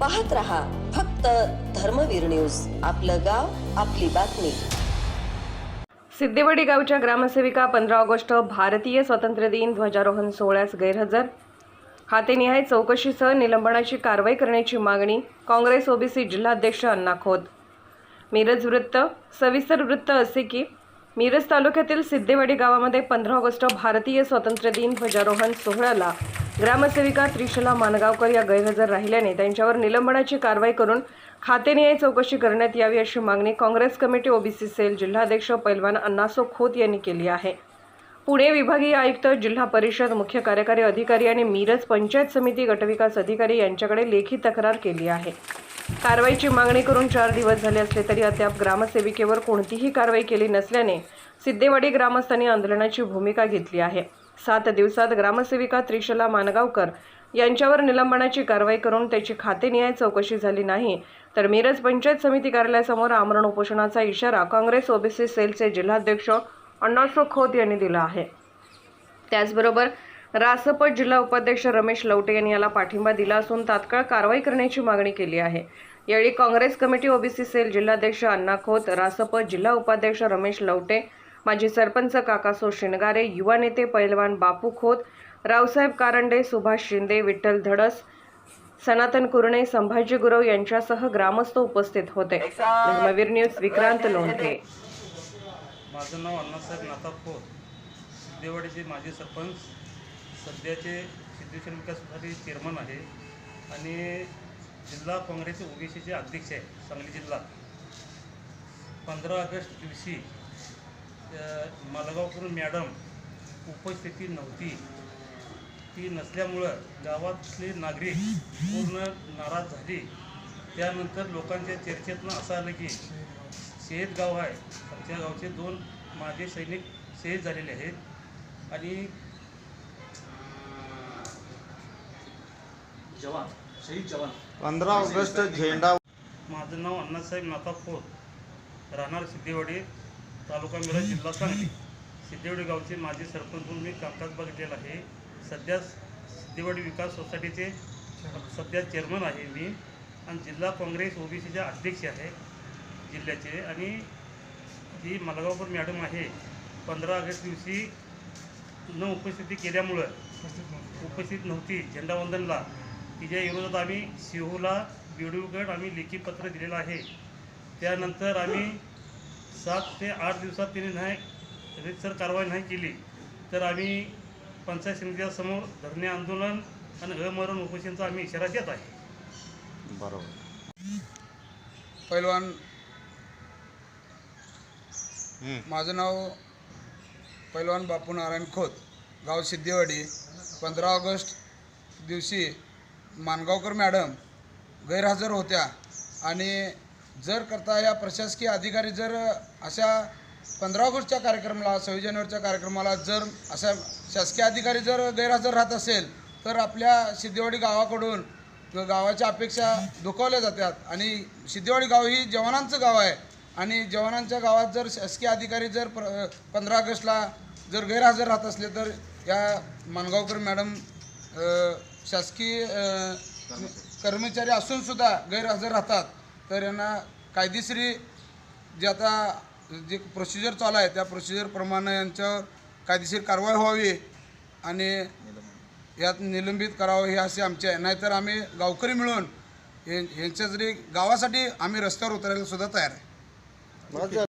पाहत रहा फक्त धर्मवीर न्यूज. आपलं गाव आपली बातमी. सिद्धेवाडी गावच्या ग्रामसेविका पंधरा ऑगस्ट भारतीय स्वातंत्र्य दिन ध्वजारोहण सोहळ्यास गैरहजर. हातेनिहाय चौकशीसह निलंबनाची कारवाई करण्याची मागणी काँग्रेस ओबीसी जिल्हाध्यक्ष अण्णा खोत. मिरज वृत्त सविस्तर वृत्त असे की मिरज तालुक्यातील सिद्धेवाडी गावामध्ये पंधरा ऑगस्ट भारतीय स्वातंत्र्य दिन ध्वजारोहण सोहळ्याला ग्रामसेविका त्रिशला मानगावकर या गैरहजर राहिल्याने त्यांच्यावर निलंबनाची कारवाई करून खातेनिहाय चौकशी करण्यात यावी अशी मागणी काँग्रेस कमिटी ओबीसी सेल जिल्हाध्यक्ष पैलवान अण्णासो खोत यांनी केली आहे. पुणे विभागीय आयुक्त जिल्हा परिषद मुख्य कार्यकारी अधिकारी आणि मिरज पंचायत समिती गटविकास अधिकारी यांच्याकडे लेखी तक्रार केली आहे. कारवाईची मागणी करून चार दिवस झाले असले तरी अद्याप ग्रामसेविकेवर कोणतीही कारवाई केली नसल्याने सिद्धेवाडी ग्रामस्थांनी आंदोलनाची भूमिका घेतली आहे. सात दिवसात ग्रामसेविका त्रिशला मानगावकर यांच्यावर निलंबनाची कारवाई करून त्याची खातेनिहाय चौकशी झाली नाही. तर मिरज पंचायत समिती कार्यालयासमोर आमरण उपोषणाचा इशारा काँग्रेस ओबीसी सेलचे जिल्हाध्यक्ष अण्णासो खोत यांनी दिला आहे. त्याचबरोबर रासप जिल्हा उपाध्यक्ष रमेश लवटे यांनी याला पाठिंबा दिला असून तात्काळ कारवाई करण्याची मागणी केली आहे. यावेळी काँग्रेस कमिटी ओबीसी सेल जिल्हाध्यक्ष अण्णा खोत रासप जिल्हा उपाध्यक्ष रमेश लवटे माजी सरपंच काकासो शिणगारे युवा नेते पैलवान बापू खोत रावसाहेब कारंडे सुभाष शिंदे विठ्ठल धडस सनातन कुरणे संभाजी गुरव यांच्यासह ग्रामस्थ उपस्थित होते. धर्मवीर न्यूज विक्रांत लोंढे. माझं नाव अण्णासाहेब नाथा खोत. सिद्धेवाडीचे माजी सरपंच सध्याचे सिद्धेश्वर विकास चेअरमन आहे आणि जिल्हा काँग्रेसचे ओबीसीचे अध्यक्ष आहे सांगली जिल्हा. पंधरा ऑगस्ट दिवशी मालगावकर मॅडम उपस्थिती नव्हती. ती नसल्यामुळं गावातले नागरिक पूर्ण नाराज झाले. त्यानंतर लोकांच्या चर्चेतनं असं आलं की शहीद गाव आहे. आमच्या गावचे दोन माझे सैनिक शहीद झालेले आहेत. आणि जवान शहीद जवान. पंधरा ऑगस्ट झेंडा माझं नाव अण्णासाहेब नाथा खोत राहणार सिद्धेवाडी. तालुका मिरज जिल्हा सांगली सिद्धेवाडी गावचे माजी सरपंच म्हणून मी कामकाज बघितलेलं आहे. सध्या सिद्धेवाडी विकास सोसायटीचे सध्या चेअरमन आहे मी आणि जिल्हा काँग्रेस ओबीसीचे अध्यक्ष आहे जिल्ह्याचे. आणि जी मलगावकर मॅडम आहे पंधरा ऑगस्ट दिवशी न उपस्थिती केल्यामुळं उपस्थित नव्हती. झेंडावंदनला तिच्या विरोधात आम्ही शिहूला बिडूगड आम्ही लेखी पत्र दिलेलं आहे. त्यानंतर आम्ही सात ते आठ दिवसात तिने नाही रितसर कारवाई नाही केली. तर आम्ही पंचायत समितीच्या समोर धरणे आंदोलन आणि अमरण उपोषणचा आम्ही इशारा देत आहे. बरोबर. पैलवान. माझं नाव पैलवान बापू नारायण खोत गाव सिद्धेवाडी पंधरा ऑगस्ट दिवशी मानगावकर मॅडम गैरहजर होत्या आणि जर करता या प्रशासकीय अधिकारी जर अशा पंधरा ऑगस्टच्या कार्यक्रमाला सव्वीस जानेवारीच्या कार्यक्रमाला जर अशा शासकीय अधिकारी जर गैरहजर राहत असेल तर आपल्या सिद्धेवाडी गावाकडून गावाच्या अपेक्षा दुखावल्या जातात. आणि सिद्धेवाडी गाव ही जवानांचं गाव आहे. आणि जवानांच्या गावात जर शासकीय अधिकारी जर प्र पंधरा ऑगस्टला जर गैरहजर राहत असले तर या मानगावकर मॅडम शासकीय कर्मचारी असूनसुद्धा गैरहजर राहतात. तर यांना कायदेशीर जे आता जे प्रोसिजर चालू आहे त्या प्रोसिजरप्रमाणे यांच्यावर कायदेशीर कारवाई व्हावी आणि यात निलंबित करावं हे असे आमचे आहे. नाहीतर आम्ही गावकरी मिळून यांच्या जरी गावासाठी आम्ही रस्त्यावर उतरायला सुद्धा तयार आहे.